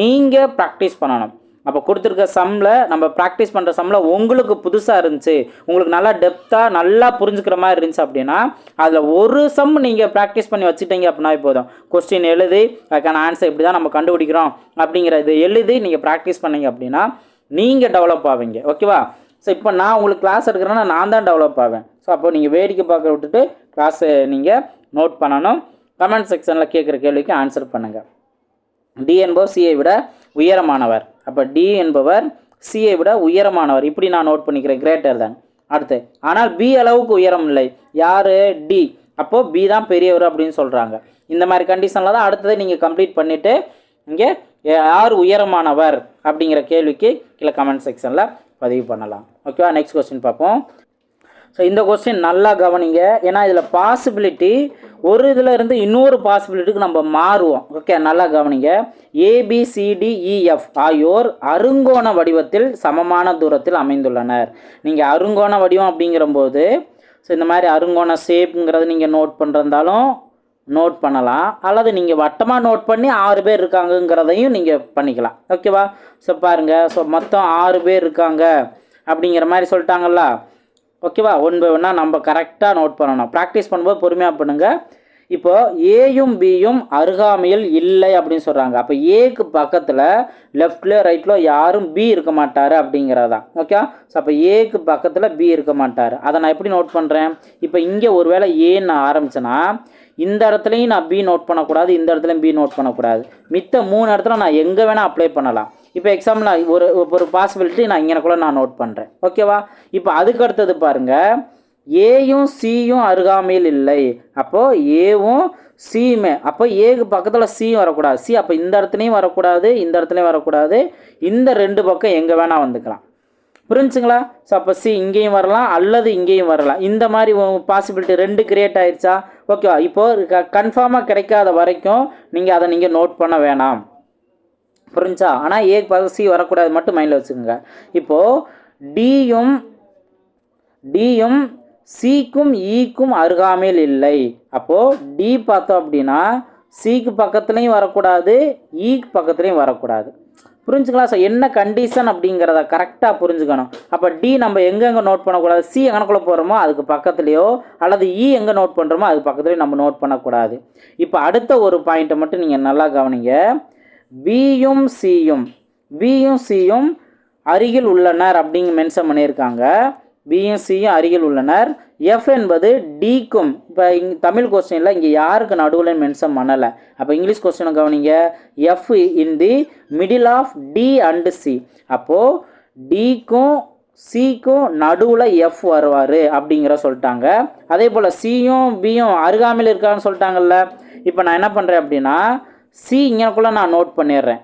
நீங்கள் ப்ராக்டிஸ் பண்ணணும். அப்போ கொடுத்துருக்க சம்மில் நம்ம ப்ராக்டிஸ் பண்ணுற சம்மில் உங்களுக்கு புதுசாக இருந்துச்சு உங்களுக்கு நல்லா டெப்த்தாக நல்லா புரிஞ்சுக்கிற மாதிரி இருந்துச்சு அப்படின்னா அதில் ஒரு சம் நீங்கள் ப்ராக்டிஸ் பண்ணி வச்சுட்டீங்க அப்படின்னா போதும். கொஸ்டின் எழுதி அதுக்கான ஆன்சர் இப்படி தான் நம்ம கண்டுபிடிக்கிறோம் அப்படிங்கிற இது எழுதி நீங்கள் ப்ராக்டிஸ் பண்ணீங்க அப்படின்னா நீங்கள் டெவலப் ஆவீங்க. ஓகேவா ஸோ இப்போ நான் உங்களுக்கு கிளாஸ் எடுக்கிறேன்னா நான் தான் டெவலப் ஆவேன். ஸோ அப்போ நீங்கள் வேடிக்கை பார்க்க விட்டுட்டு கிளாஸை நீங்கள் நோட் பண்ணணும். கமெண்ட் செக்ஷனில் கேட்குற கேள்விக்கு ஆன்சர் பண்ணுங்கள் டி என்பவர் சியை விட உயரமானவர். அப்போ டி என்பவர் சியை விட உயரமானவர். இப்படி நான் நோட் பண்ணிக்கிறேன். கிரேட்டர் தான் அடுத்து ஆனால் பி அளவுக்கு உயரம் இல்லை. யார்? டி அப்போது பி தான் பெரியவர் அப்படின்னு சொல்கிறாங்க இந்த மாதிரி கண்டிஷனில் தான் அடுத்ததை நீங்கள் கம்ப்ளீட் பண்ணிவிட்டு இங்கே யார் உயரமானவர் அப்படிங்கிற கேள்விக்கு கீழே கமெண்ட் செக்ஷனில் பதிவு பண்ணலாம். ஓகேவா நெக்ஸ்ட் கொஸ்டின் பார்ப்போம். ஸோ இந்த கொஸ்டின் நல்லா கவனிங்க. ஏன்னா இதில் பாசிபிலிட்டி ஒரு இதில் இருந்து இன்னொரு பாசிபிலிட்டிக்கு நம்ம மாறுவோம். ஓகே நல்லா கவனிங்க. ஏபிசிடிஇஎஃப் e, ஆகியோர் அருங்கோண வடிவத்தில் சமமான தூரத்தில் அமைந்துள்ளனர். நீங்கள் அருங்கோண வடிவம் அப்படிங்கிறபோது ஸோ இந்த மாதிரி அருங்கோண ஷேப்புங்கிறது நீங்கள் நோட் பண்ணுறதாலும் நோட் பண்ணலாம். அல்லது நீங்கள் வட்டமாக நோட் பண்ணி ஆறு பேர் இருக்காங்கங்கிறதையும் நீங்கள் பண்ணிக்கலாம். ஓகேவா ஸோ பாருங்கள் ஸோ மொத்தம் ஆறு பேர் இருக்காங்க. அப்படிங்கிற மாதிரி சொல்லிட்டாங்களா ஓகேவா? ஒன் பை ஒன்னாக நம்ம கரெக்டாக நோட் பண்ணணும். ப்ராக்டிஸ் பண்ணும்போது பொறுமையாக பண்ணுங்கள் இப்போ ஏயும் பியும் அருகாமையில் இல்லை அப்படின்னு சொல்கிறாங்க அப்போ ஏக்கு பக்கத்தில் லெஃப்ட்ல ரைட்டில் யாரும் பி இருக்க மாட்டார் அப்படிங்கிறதான். ஓகே ஸோ அப்போ ஏக்கு பக்கத்தில் பி இருக்க மாட்டார். அதை நான் எப்படி நோட் பண்ணுறேன் இப்போ இங்கே ஒரு வேளை ஏன்னு நான் ஆரம்பிச்சேன்னா இந்த இடத்துலையும் நான் பி நோட் பண்ணக்கூடாது இந்த இடத்துலையும் பி நோட் பண்ணக்கூடாது. மித்த மூணு இடத்துல நான் எங்கே வேணால் அப்ளை பண்ணலாம். இப்போ எக்ஸாம்பிள் நான் ஒரு ஒரு பாசிபிலிட்டி நான் இங்கே கூட நான் நோட் பண்ணுறேன் ஓகேவா இப்போ அதுக்கு அடுத்தது பாருங்கள் ஏயும் சியும் அருகாமையில் இல்லை. அப்போது ஏவும் சியுமே அப்போ ஏக்கு பக்கத்தில் சியும் வரக்கூடாது. சி அப்போ இந்த இடத்துலையும் வரக்கூடாது இந்த இடத்துலையும் வரக்கூடாது. இந்த ரெண்டு பக்கம் எங்கே வேணால் வந்துக்கலாம். புரிஞ்சுங்களா? ஸோ அப்போ சி இங்கேயும் வரலாம் அல்லது இங்கேயும் வரலாம். இந்த மாதிரி பாசிபிலிட்டி ரெண்டு கிரியேட் ஆயிடுச்சா ஓகேவா இப்போது க கன்ஃபார்மாக கிடைக்காத வரைக்கும் நீங்கள் அதை நீங்கள் நோட் பண்ண வேணாம். புரிஞ்சா? ஆனால் ஏ பக்கம் சி வரக்கூடாது மட்டும் மைண்டில் வச்சுக்கோங்க. இப்போது டியும் டியும் சிக்கும் ஈக்கும் அருகாமையில் இல்லை. அப்போது டி பார்த்தோம் அப்படின்னா சிக்கு பக்கத்துலேயும் வரக்கூடாது e ஈக்கு பக்கத்துலேயும் வரக்கூடாது. புரிஞ்சுக்கலாம் சார் என்ன கண்டிஷன் அப்படிங்கிறத கரெக்டாக புரிஞ்சுக்கணும். அப்போ டி நம்ம எங்கெங்கே நோட் பண்ணக்கூடாது? சி எங்கனக்குள்ளே போகிறோமோ அதுக்கு பக்கத்துலேயோ அல்லது e இ எங்கே நோட் பண்ணுறோமோ அதுக்கு பக்கத்துலேயோ நம்ம நோட் பண்ணக்கூடாது. இப்போ அடுத்த ஒரு பாயிண்ட்டை மட்டும் நீங்கள் நல்லா கவனிங்க. பியும் சியும் பியும் சியும் அருகில் உள்ளனர் அப்படிங்க மென்ஷன் பண்ணியிருக்காங்க. பியும் சியும் அருகில் உள்ளனர். எஃப் என்பது டிக்கும் இப்போ இங் தமிழ் கொஸ்டினில் இங்கே யாருக்கு நடுவில் மென்ஷன் பண்ணலை? அப்போ இங்கிலீஷ் கொஸ்டினை கவனிங்க. F in the middle of T and C அப்போது டிக்கும் சிக்கும் நடுவில் எஃப் வருவார் அப்படிங்கிற சொல்லிட்டாங்க. அதே போல் சியும் பியும் அருகாமையில் இருக்கான்னு சொல்லிட்டாங்கல்ல. இப்போ நான் என்ன பண்ணுறேன் அப்படின்னா சி இங்கனக்குள்ளே நான் நோட் பண்ணிடுறேன்.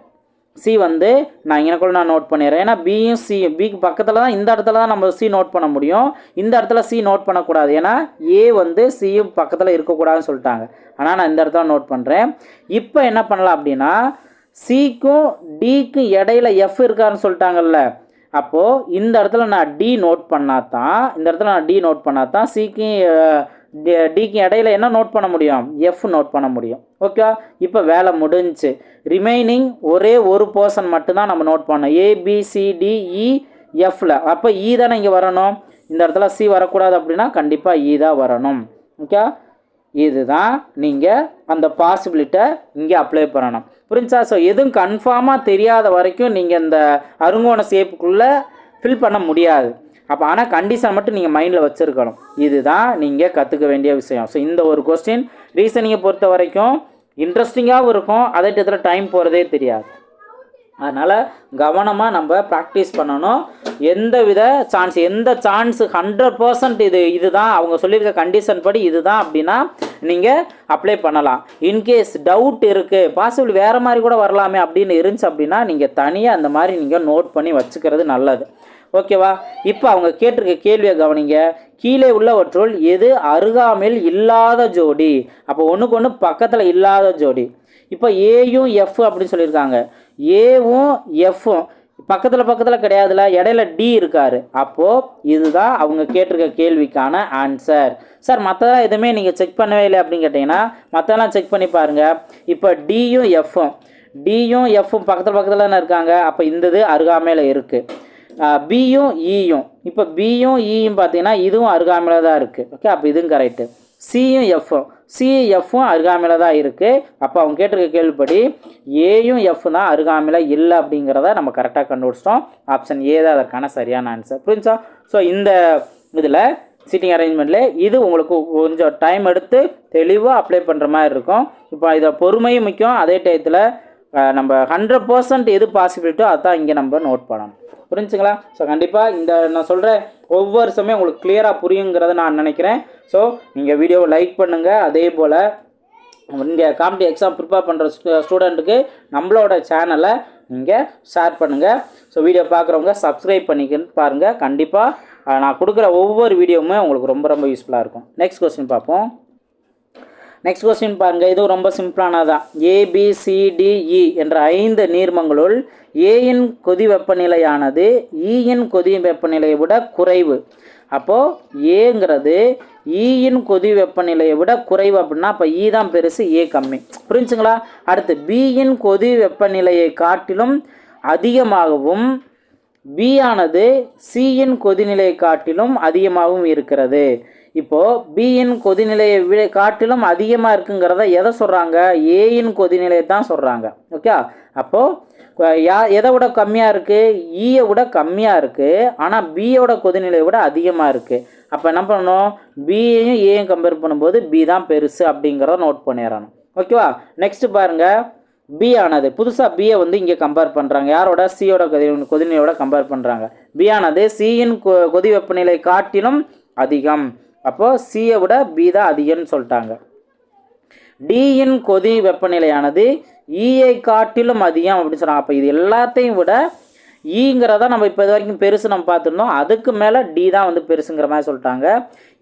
சி வந்து நான் இங்கனக்குள்ள நான் நோட் பண்ணிடுறேன். ஏன்னா பியும் சி பிக்கு பக்கத்தில் தான் இந்த இடத்துல தான் நம்ம சி நோட் பண்ண முடியும். இந்த இடத்துல சி நோட் பண்ணக்கூடாது. ஏன்னா ஏ வந்து சியும் பக்கத்தில் இருக்கக்கூடாதுன்னு சொல்லிட்டாங்க. ஆனால் நான் இந்த இடத்துல நோட் பண்ணுறேன் இப்போ என்ன பண்ணலாம் அப்படின்னா சிக்கும் டிக்கும் இடையில எஃப் இருக்காருன்னு சொல்லிட்டாங்கல்ல. அப்போது இந்த இடத்துல நான் டி நோட் பண்ணால் தான் இந்த இடத்துல நான் டி நோட் பண்ணால் தான் சிக்கும் டிக்கு இடையில என்ன நோட் பண்ண முடியும்? எஃப் நோட் பண்ண முடியும். ஓகே இப்போ வேலை முடிஞ்சு ரிமைனிங் ஒரே ஒரு போர்ஷன் மட்டும்தான் நம்ம நோட் பண்ணோம் ஏபிசிடிஇ எஃப்ல e, அப்போ இ e தானே இங்கே வரணும்? இந்த இடத்துல சி வரக்கூடாது அப்படின்னா கண்டிப்பாக இ e தான் வரணும். ஓகே இதுதான் நீங்கள் அந்த பாசிபிலிட்டை இங்கே அப்ளை பண்ணணும். புரிஞ்சா ஸோ எதுவும் கன்ஃபார்மாக தெரியாத வரைக்கும் நீங்கள் இந்த அருங்கோண சேப்புக்குள்ளே ஃபில் பண்ண முடியாது. அப்போ ஆனால் கண்டிஷன் மட்டும் நீங்கள் மைண்டில் வச்சுருக்கணும். இதுதான் நீங்கள் கற்றுக்க வேண்டிய விஷயம். ஸோ இந்த ஒரு கொஸ்டின் ரீசனிங்கை பொறுத்த வரைக்கும் இன்ட்ரெஸ்டிங்காகவும் இருக்கும். அதே இடத்துல டைம் போகிறதே தெரியாது. அதனால் கவனமாக நம்ம ப்ராக்டிஸ் பண்ணணும். எந்த வித சான்ஸ் எந்த சான்ஸ் ஹண்ட்ரட் பர்சன்ட் இது இதுதான். அவங்க சொல்லியிருக்க கண்டிஷன் படி இதுதான் அப்படின்னா நீங்கள் அப்ளை பண்ணலாம். இன்கேஸ் டவுட் இருக்குது பாசிபிள் வேறு மாதிரி கூட வரலாமே அப்படின்னு இருந்துச்சு அப்படின்னா நீங்கள் தனியாக அந்த மாதிரி நீங்கள் நோட் பண்ணி வச்சுக்கிறது நல்லது. ஓகேவா இப்போ அவங்க கேட்டிருக்க கேள்வியை கவனிங்க. கீழே உள்ளவற்றுள் எது அருகாமையில் இல்லாத ஜோடி? அப்போ ஒன்றுக்கு ஒன்று பக்கத்தில் இல்லாத ஜோடி. இப்போ ஏயும் எஃப் அப்படின்னு சொல்லியிருக்காங்க. ஏவும் எஃப்பும் பக்கத்தில் பக்கத்தில் கிடையாதுல இடையில டி இருக்காரு. அப்போது இதுதான் அவங்க கேட்டிருக்க கேள்விக்கான ஆன்சர் சார் மற்றதெல்லாம் எதுவுமே நீங்கள் செக் பண்ணவே இல்லை அப்படின்னு கேட்டிங்கன்னா மற்றெல்லாம் செக் பண்ணி பாருங்கள் இப்போ டியும் எஃப்பும் டியும் எஃப்பும் பக்கத்தில் பக்கத்தில் தானே இருக்காங்க. அப்போ இந்த இது அருகாமையில் இருக்குது பியும் இயும் e இப்போ பியும் இயும் e பார்த்தீங்கன்னா இதுவும் அருகாமையில் தான் இருக்குது ஓகே அப்போ இதுவும் கரெக்டு சியும் எஃப்பும் சிஎஃப்பும் அருகாமையில் தான் இருக்குது அப்போ அவங்க கேட்டிருக்க கேள்விப்படி ஏயும் எஃப் தான் அருகாமையில் இல்லை அப்படிங்கிறத நம்ம கரெக்டாக கண்டுபிடிச்சிட்டோம். ஆப்ஷன் ஏ தான் அதற்கான சரியான ஆன்சர் புரிஞ்சா ஸோ இந்த இதில் சீட்டிங் அரேஞ்ச்மெண்ட்டில் இது உங்களுக்கு கொஞ்சம் டைம் எடுத்து தெளிவாக அப்ளை பண்ணுற மாதிரி இருக்கும். இப்போ இதை பொறுமையும் முக்கியம். அதே டயத்தில் நம்ம ஹண்ட்ரட் பர்சன்ட் எது பாசிபிலிட்டோ அதான் இங்கே நம்ம நோட் பண்ணணும். புரிஞ்சுங்களா? ஸோ கண்டிப்பாக இந்த நான் சொல்கிற ஒவ்வொரு சமயம் உங்களுக்கு கிளியராக புரியுங்கிறத நான் நினைக்கிறேன். ஸோ நீங்கள் வீடியோவை லைக் பண்ணுங்கள் அதே போல் இங்கே காம்படி எக்ஸாம் ப்ரிப்பேர் பண்ணுற ஸ்டூடெண்ட்டுக்கு நம்மளோட சேனலை நீங்கள் ஷேர் பண்ணுங்கள் ஸோ வீடியோ பார்க்குறவங்க சப்ஸ்கிரைப் பண்ணிக்கின்னு பாருங்கள் கண்டிப்பாக நான் கொடுக்குற ஒவ்வொரு வீடியோவுமே உங்களுக்கு ரொம்ப ரொம்ப யூஸ்ஃபுல்லாக இருக்கும். நெக்ஸ்ட் கொஸ்டின் பார்ப்போம். நெக்ஸ்ட் கொஸ்டின் பாருங்கள் இதுவும் ரொம்ப சிம்பிளானதான் ஏபிசிடிஇ e என்ற ஐந்து நீர்மங்களுள் ஏயின் கொதி வெப்பநிலையானது ஈயின் கொதி வெப்பநிலையை விட குறைவு. அப்போது ஏங்கிறது ஈயின் கொதி வெப்பநிலையை விட குறைவு அப்படின்னா அப்போ ஈ தான் பெருசு ஏ கம்மி. புரிஞ்சுங்களா? அடுத்து பியின் கொதி வெப்பநிலையை காட்டிலும் அதிகமாகவும் பி ஆனது சியின் கொதிநிலையை காட்டிலும் அதிகமாகவும் இருக்கிறது. இப்போது பியின் கொதிநிலையை விட காட்டிலும் அதிகமாக இருக்குங்கிறத எதை சொல்கிறாங்க ஏயின் கொதிநிலையை தான் சொல்கிறாங்க ஓகே அப்போது யா எதை விட கம்மியாக இருக்குது ஈயை e விட கம்மியாக இருக்குது ஆனால் பியோட கொதிநிலையை விட அதிகமாக இருக்குது அப்போ என்ன பண்ணணும்? பியையும் ஏயும் e கம்பேர் பண்ணும்போது பி தான் பெருசு அப்படிங்கிறத நோட் பண்ணிடணும். ஓகேவா நெக்ஸ்ட் பாருங்கள் பி ஆனது புதுசாக பியை வந்து இங்கே கம்பேர் பண்ணுறாங்க யாரோட? சியோட கொதி கொதிநிலையோட கம்பேர் பண்ணுறாங்க பி ஆனது சியின் கொ கொதி வெப்பநிலை காட்டிலும் அதிகம். அப்போது சியை விட பி தான் அதிகம்னு சொல்லிட்டாங்க. டியின் கொதி வெப்பநிலையானது ஈயை காட்டிலும் அதிகம் அப்படின்னு சொன்னாங்க அப்போ இது எல்லாத்தையும் விட ஈங்கிறத நம்ம இப்போ இது வரைக்கும் பெருசு நம்ம பார்த்துருந்தோம். அதுக்கு மேலே டி தான் வந்து பெருசுங்கிற மாதிரி சொல்லிட்டாங்க.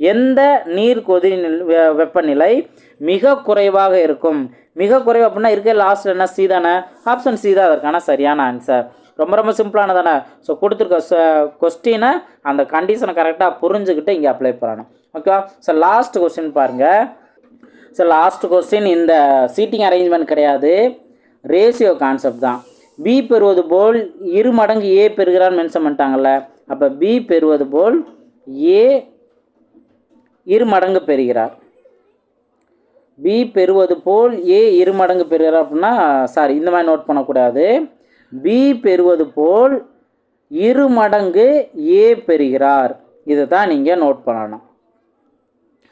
எந்த நீர் கொதி வெ- வெப்பநிலை மிக குறைவாக இருக்கும். மிக குறைவு அப்படின்னா இருக்க லாஸ்ட் என்ன? சி தானே? ஆப்ஷன் சி தான் அதற்கான சரியான ஆன்சர் ரொம்ப ரொம்ப சிம்பிளான தானே ஸோ கொடுத்துருக்க கொஸ்டினை அந்த கண்டிஷனை கரெக்டாக புரிஞ்சுக்கிட்டு இங்கே அப்ளை பண்ணணும். ஓகேவா ஸோ லாஸ்ட் கொஸ்டின் பாருங்கள் ஸோ லாஸ்ட் கொஸ்டின் இந்த சீட்டிங் அரேஞ்ச்மெண்ட் கிடையாது. ரேஷியோ கான்செப்ட் தான். பி பெறுவது போல் இரு மடங்கு ஏ பெறுகிறான்னு மென்ஷன் பண்ணிட்டாங்கல்ல. அப்போ பி பெறுவது போல் ஏ இரு மடங்கு பெறுகிறார். பி பெறுவது போல் ஏ இரு மடங்கு பெறுகிறார் அப்படின்னா சாரி இந்த மாதிரி நோட் பண்ணக்கூடாது. பி பெறுவது போல் இரு மடங்கு ஏ பெறுகிறார். இதை தான் நீங்கள் நோட் பண்ணணும்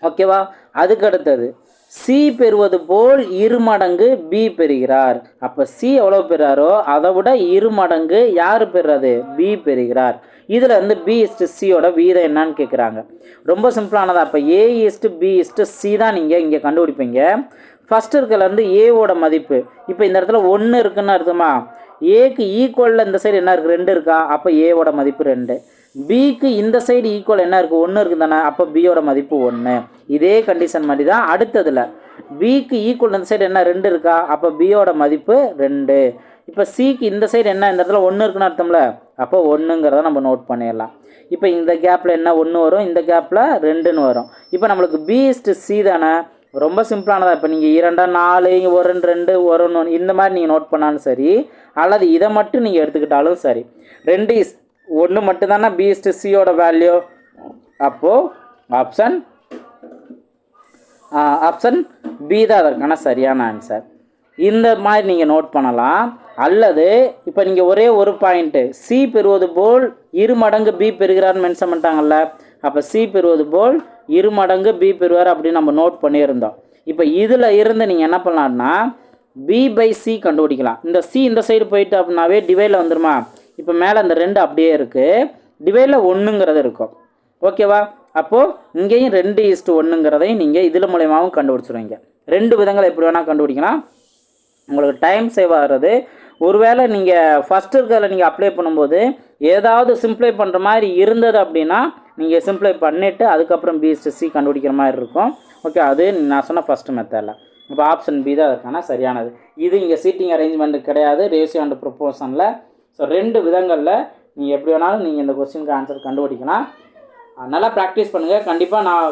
ஓகேவா அதுக்கு அடுத்தது. சி பெறுவது போல் இரு மடங்கு பி பெறுகிறார். அப்போ சி எவ்வளோ பெறாரோ அதை விட இரு மடங்கு யார் பெறுறது? பி பெறுகிறார். இதில் வந்து பி இஸ்டு சியோட வீதம் என்னன்னு கேட்குறாங்க ரொம்ப சிம்பிளானதா அப்போ A is to B is to C தான் நீங்கள் இங்கே கண்டுபிடிப்பீங்க. ஃபஸ்ட் இருக்கிறதுலேருந்து ஏவோட மதிப்பு. இப்போ இந்த இடத்துல ஒன்று இருக்குன்னு அர்த்தமா? ஏக்கு ஈக்குவலில் இந்த சைடு என்ன இருக்குது ரெண்டு இருக்கா? அப்போ ஏவோட மதிப்பு ரெண்டு. பிக்கு இந்த சைடு ஈக்குவல் என்ன இருக்குது ஒன்று இருக்குது தானே அப்போ பியோட மதிப்பு ஒன்று இதே கண்டிஷன் மாதிரி தான் அடுத்ததில். பிக்கு ஈக்குவல் இந்த சைடு என்ன? ரெண்டு இருக்கா? அப்போ பியோட மதிப்பு ரெண்டு. இப்போ சிக்கு இந்த சைடு என்ன? இந்த இடத்துல ஒன்று இருக்குன்னு அர்த்தம்ல? அப்போ ஒன்றுங்கிறத நம்ம நோட் பண்ணிடலாம். இப்போ இந்த கேப்பில் என்ன? ஒன்று வரும். இந்த கேப்பில் ரெண்டுன்னு வரும். இப்போ நம்மளுக்கு பி இஸ்டு சி தானே? ரொம்ப சிம்பிளானதா. இப்போ நீங்கள் இரண்டா நாலு இங்கே ஒரு ரெண்டு ரெண்டு ஒரு ஒன்று இந்த மாதிரி நீங்கள் நோட் பண்ணாலும் சரி அல்லது இதை மட்டும் நீங்கள் எடுத்துக்கிட்டாலும் சரி ரெண்டு இஸ் ஒன்று மட்டும்தானே? பி இஸ்டு சியோட வேல்யூ அப்போது ஆப்ஷன் ஆப்ஷன் பி தான் அதற்கான சரியான ஆன்சர் இந்த மாதிரி நீங்கள் நோட் பண்ணலாம். அல்லது இப்போ நீங்கள் ஒரே ஒரு பாயிண்ட்டு சி பெறுவது போல் இரு மடங்கு பி பெறுகிறார்னு மென்ஷன் பண்ணிட்டாங்கல்ல. அப்போ சி பெறுவது போல் இரு மடங்கு பி பெறுவார் அப்படின்னு நம்ம நோட் பண்ணியிருந்தோம். இப்போ இதில் இருந்து நீங்கள் என்ன பண்ணலான்னா பி பை சி கண்டுபிடிக்கலாம். இந்த சி இந்த சைடு போயிட்டு அப்படின்னாவே டிவைடில் வந்துருமா? இப்போ மேலே அந்த ரெண்டு அப்படியே இருக்குது டிவைடில் ஒன்றுங்கிறது இருக்கும். ஓகேவா அப்போது இங்கேயும் ரெண்டு ஈஸ்ட்டு ஒன்றுங்கிறதையும் நீங்கள் இதில் மூலயமாவும் கண்டுபிடிச்சிருவீங்க. ரெண்டு விதங்களை எப்படி வேணால் கண்டுபிடிக்கலாம். உங்களுக்கு டைம் சேவ் ஆகிறது. ஒருவேளை நீங்கள் ஃபஸ்ட் இருக்கிறதுல நீங்கள் அப்ளை பண்ணும்போது ஏதாவது சிம்ப்ளை பண்ணுற மாதிரி இருந்தது அப்படின்னா நீங்கள் சிம்ப்ளை பண்ணிவிட்டு அதுக்கப்புறம் பிஎஸ்டி சி கண்டுபிடிக்கிற மாதிரி இருக்கும். ஓகே அது நான் சொன்ன ஃபஸ்ட்டு மெத்தடில் இப்போ ஆப்ஷன் பி தான் அதுக்கான சரியானது. இது இங்கே சீட்டிங் அரேஞ்ச்மெண்ட் கிடையாது. ரேஷியோ அண்ட் ப்ரொப்போஷனில் ஸோ ரெண்டு விதங்களில் நீங்கள் எப்படி வேணாலும் நீங்கள் இந்த கொஸ்டினுக்கு ஆன்சர் கண்டுபிடிக்கலாம். நல்லா ப்ராக்டிஸ் பண்ணுங்கள் கண்டிப்பாக நான்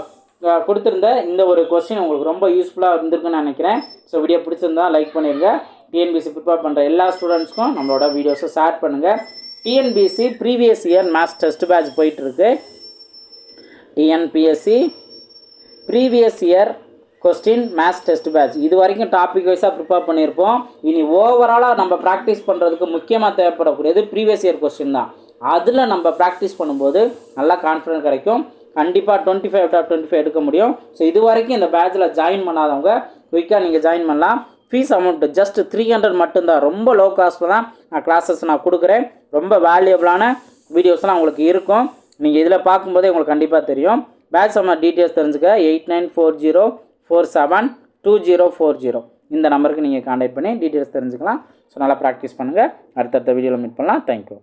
கொடுத்துருந்த இந்த ஒரு கொஸ்டின் உங்களுக்கு ரொம்ப யூஸ்ஃபுல்லாக இருந்திருக்குன்னு நினைக்கிறேன். ஸோ வீடியோ பிடிச்சிருந்தா லைக் பண்ணிடுங்க டிஎன்பிசி ப்ரிப்பேர் பண்ணுற எல்லா ஸ்டூடெண்ட்ஸ்க்கும் நம்மளோட வீடியோஸை ஷேர் பண்ணுங்கள் TNPC previous year maths test batch போயிட்டுருக்கு TNPSC previous year question maths test batch இது வரைக்கும் டாபிக் வைஸாக ப்ரிப்பேர் பண்ணியிருப்போம். இனி ஓவராலாக நம்ம ப்ராக்டிஸ் பண்ணுறதுக்கு முக்கியமாக தேவைப்படக்கூடியது ப்ரீவியஸ் இயர் கொஸ்டின் தான். அதில் நம்ம ப்ராக்டிஸ் பண்ணும்போது நல்லா கான்ஃபிடன்ஸ் கிடைக்கும். கண்டிப்பாக twenty five top twenty five எடுக்க முடியும். ஸோ இது வரைக்கும் இந்த பேட்சில் ஜாயின் பண்ணாதவங்க குயிக்காக நீங்கள் ஜாயின் பண்ணலாம். Fees amount just three hundred மட்டும்தான். ரொம்ப லோ காஸ்ட்டில் தான். நான் கிளாஸஸ் நான் கொடுக்குறேன். ரொம்ப வேல்யூபிளான வீடியோஸ்லாம் உங்களுக்கு இருக்கும். நீங்கள் இதில் பார்க்கும்போதே உங்களுக்கு கண்டிப்பாக தெரியும். பேட்ச் சம்மர் டீட்டெயில்ஸ் தெரிஞ்சுக்க eight nine four zero four seven two zero four zero இந்த நம்பருக்கு நீங்கள் காண்டாக்ட் பண்ணி டீட்டெயில்ஸ் தெரிஞ்சுக்கலாம். ஸோ நல்லா ப்ராக்டிஸ் பண்ணுங்கள் அடுத்தடுத்த வீடியோவில் மீட் பண்ணலாம். தேங்க்யூ